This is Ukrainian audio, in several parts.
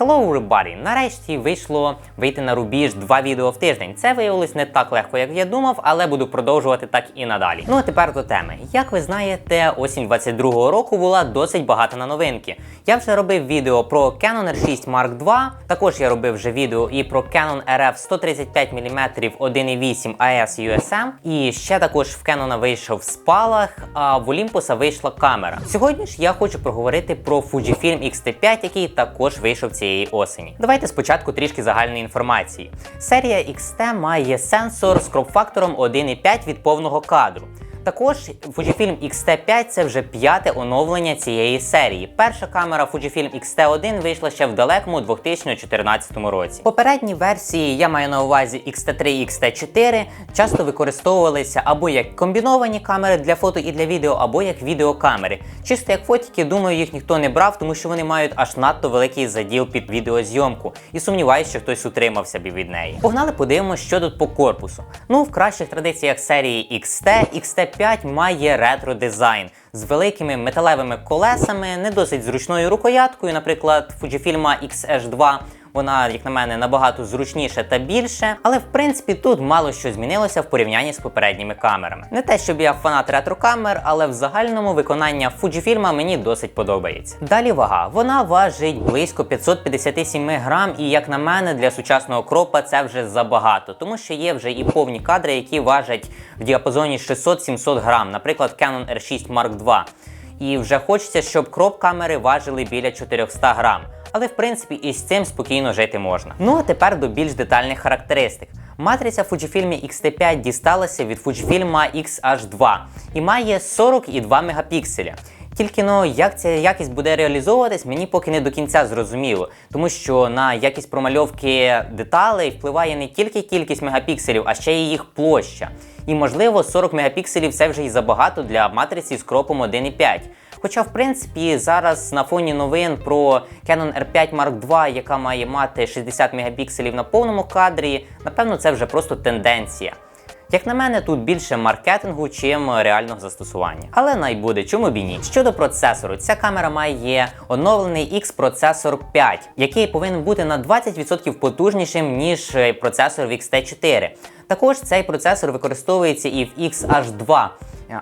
Hello everybody! Нарешті вийшло вийти на рубіж два відео в тиждень. Це виявилось не так легко, як я думав, але буду продовжувати так і надалі. Ну а тепер до теми. Як ви знаєте, осінь 22-го року була досить багата на новинки. Я вже робив відео про Canon R6 Mark II, також я робив вже відео і про Canon RF 135 мм 1.8 AS USM. І ще також в Canon вийшов спалах, а в Olympus вийшла камера. Сьогодні ж я хочу проговорити про Fujifilm X-T5, який також вийшов цієї осені. Давайте спочатку трішки загальної інформації. Серія XT має сенсор з кроп-фактором 1,5 від повного кадру. Також Fujifilm X-T5 це вже п'яте оновлення цієї серії. Перша камера Fujifilm X-T1 вийшла ще в далекому 2014 році. Попередні версії, я маю на увазі X-T3 і X-T4, часто використовувалися або як комбіновані камери для фото і для відео, або як відеокамери. Чисто як фотики, думаю, їх ніхто не брав, тому що вони мають аж надто великий заділ під відеозйомку. І сумніваюся, що хтось утримався б від неї. Погнали, подивимося, що тут по корпусу. Ну, в кращих традиціях серії XT, XT5 має ретро дизайн з великими металевими колесами, не досить зручною рукояткою, наприклад, Fujifilm XH2. Вона, як на мене, набагато зручніша та більше, але в принципі тут мало що змінилося в порівнянні з попередніми камерами. Не те, щоб я фанат ретро-камер, але в загальному виконання Fujifilm мені досить подобається. Далі вага. Вона важить близько 557 грам, і як на мене, для сучасного кропа це вже забагато, тому що є вже і повні кадри, які важать в діапазоні 600-700 грам, наприклад, Canon R6 Mark II. І вже хочеться, щоб кроп камери важили біля 400 грам. Але в принципі і з цим спокійно жити можна. Ну а тепер до більш детальних характеристик. Матриця Fujifilm X-T5 дісталася від Fujifilm X-H2 і має 42 мегапікселя. Тільки ну як ця якість буде реалізовуватись, мені поки не до кінця зрозуміло, тому що на якість промальовки деталей впливає не тільки кількість мегапікселів, а ще й їх площа. І можливо 40 мегапікселів це вже і забагато для матриці з кропом 1.5. Хоча, в принципі, зараз на фоні новин про Canon R5 Mark II, яка має мати 60 мегапікселів на повному кадрі, напевно, це вже просто тенденція. Як на мене, тут більше маркетингу, чим реального застосування. Але найбуде, чому б і ні. Щодо процесору, ця камера має оновлений X-процесор 5, який повинен бути на 20% потужнішим, ніж процесор в XT4. Також цей процесор використовується і в XH2.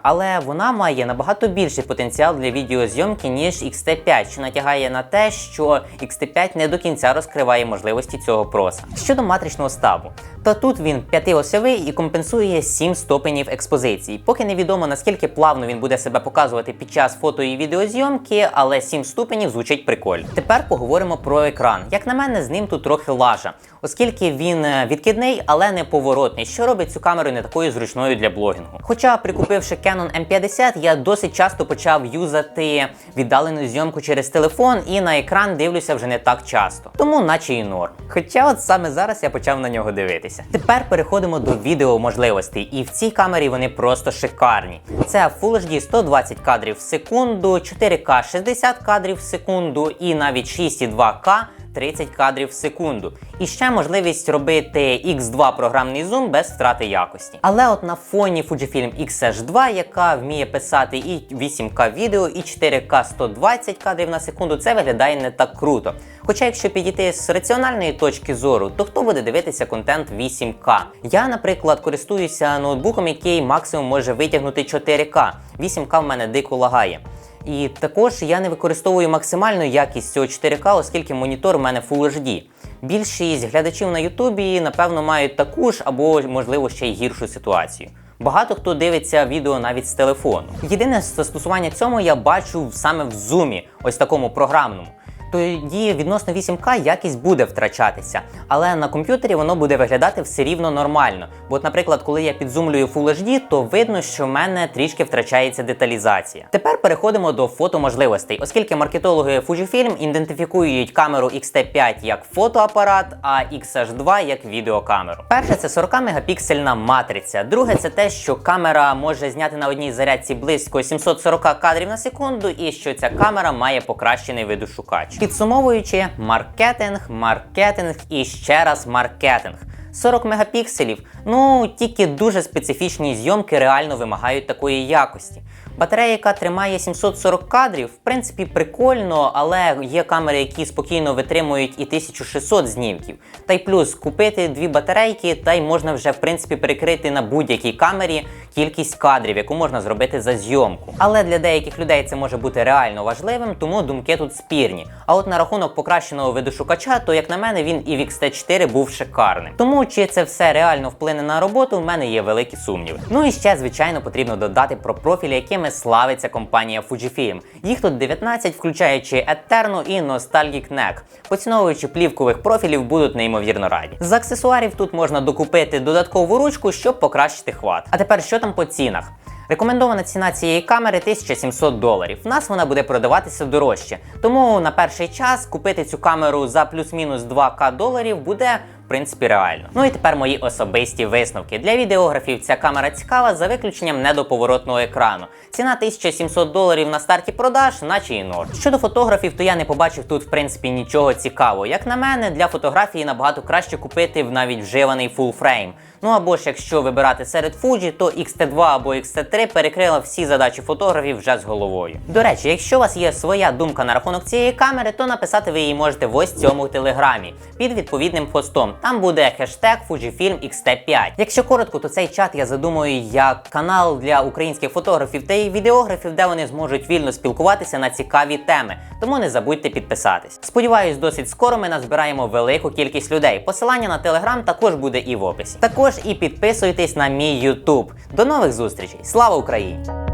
Але вона має набагато більший потенціал для відеозйомки, ніж XT5, що натягає на те, що XT5 не до кінця розкриває можливості цього проса. Щодо матричного ставу, то тут він п'ятиосьовий і компенсує 7 ступенів експозиції. Поки невідомо наскільки плавно він буде себе показувати під час фото і відеозйомки, але 7 ступенів звучить прикольно. Тепер поговоримо про екран. Як на мене, з ним тут трохи лажа, оскільки він відкидний, але не поворотний, що робить цю камеру не такою зручною для блогінгу. Хоча, прикупивши Canon M50, я досить часто почав юзати віддалену зйомку через телефон, і на екран дивлюся вже не так часто. Тому, наче і норм. Хоча, от саме зараз я почав на нього дивитися. Тепер переходимо до відео можливостей, і в цій камері вони просто шикарні. Це Full HD 120 кадрів в секунду, 4К 60 кадрів в секунду і навіть 6,2К 30 кадрів в секунду. І ще можливість робити X2 програмний зум без втрати якості. Але от на фоні Fujifilm X-H2, яка вміє писати і 8К відео, і 4К 120 кадрів на секунду, це виглядає не так круто. Хоча, якщо підійти з раціональної точки зору, то хто буде дивитися контент 8К? Я, наприклад, користуюся ноутбуком, який максимум може витягнути 4К. 8К в мене дико лагає. І також я не використовую максимальну якість цього 4К, оскільки монітор у мене Full HD. Більшість глядачів на Ютубі, напевно, мають таку ж або, можливо, ще й гіршу ситуацію. Багато хто дивиться відео навіть з телефону. Єдине застосування цьому я бачу саме в зумі, ось такому програмному. Тоді відносно 8К якість буде втрачатися, але на комп'ютері воно буде виглядати все рівно нормально. Бо, от, наприклад, коли я підзумлюю Full HD, то видно, що в мене трішки втрачається деталізація. Тепер переходимо до фотоможливостей, оскільки маркетологи Fujifilm ідентифікують камеру X-T5 як фотоапарат, а X-H2 як відеокамеру. Перше це 40 мегапіксельна матриця. Друге, це те, що камера може зняти на одній зарядці близько 740 кадрів на секунду, і що ця камера має покращений видошукач. Підсумовуючи, маркетинг, маркетинг і ще раз маркетинг. 40 мегапікселів. Ну тільки дуже специфічні зйомки реально вимагають такої якості. Батарея, яка тримає 740 кадрів, в принципі, прикольно, але є камери, які спокійно витримують і 1600 знімків. Та й плюс купити дві батарейки, та й можна вже в принципі перекрити на будь-якій камері кількість кадрів, яку можна зробити за зйомку. Але для деяких людей це може бути реально важливим, тому думки тут спірні. А от на рахунок покращеного видошукача, то як на мене, він і в XT4 був шикарним. Тому чи це все реально вплине на роботу, в мене є великі сумніви. Ну і ще, звичайно, потрібно додати про профілі, якими славиться компанія Fujifilm. Їх тут 19, включаючи Eterno і Nostalgic Neck. Поціновуючи плівкових профілів, будуть неймовірно раді. З аксесуарів тут можна докупити додаткову ручку, щоб покращити хват. А тепер що там по цінах? Рекомендована ціна цієї камери 1700 доларів. В нас вона буде продаватися дорожче. Тому на перший час купити цю камеру за плюс-мінус 2к доларів буде. В принципі, реально. Ну і тепер мої особисті висновки. Для відеографів ця камера цікава за виключенням недоповоротного екрану. Ціна 1700 доларів на старті продаж, наче і норм. Щодо фотографів, то я не побачив тут, в принципі, нічого цікавого. Як на мене, для фотографії набагато краще купити в навіть вживаний frame. Ну або ж якщо вибирати серед Fuji, то X-T2 або X-T3 перекрила всі задачі фотографів вже з головою. До речі, якщо у вас є своя думка на рахунок цієї камери, то написати ви її можете в ось цьому телеграмі під відповідним постом. Там буде хештег Fujifilm X-T5. Якщо коротко, то цей чат я задумую як канал для українських фотографів та відеографів, де вони зможуть вільно спілкуватися на цікаві теми. Тому не забудьте підписатись. Сподіваюсь, досить скоро ми назбираємо велику кількість людей. Посилання на телеграм також буде і в описі. Також і підписуйтесь на мій YouTube. До нових зустрічей! Слава Україні!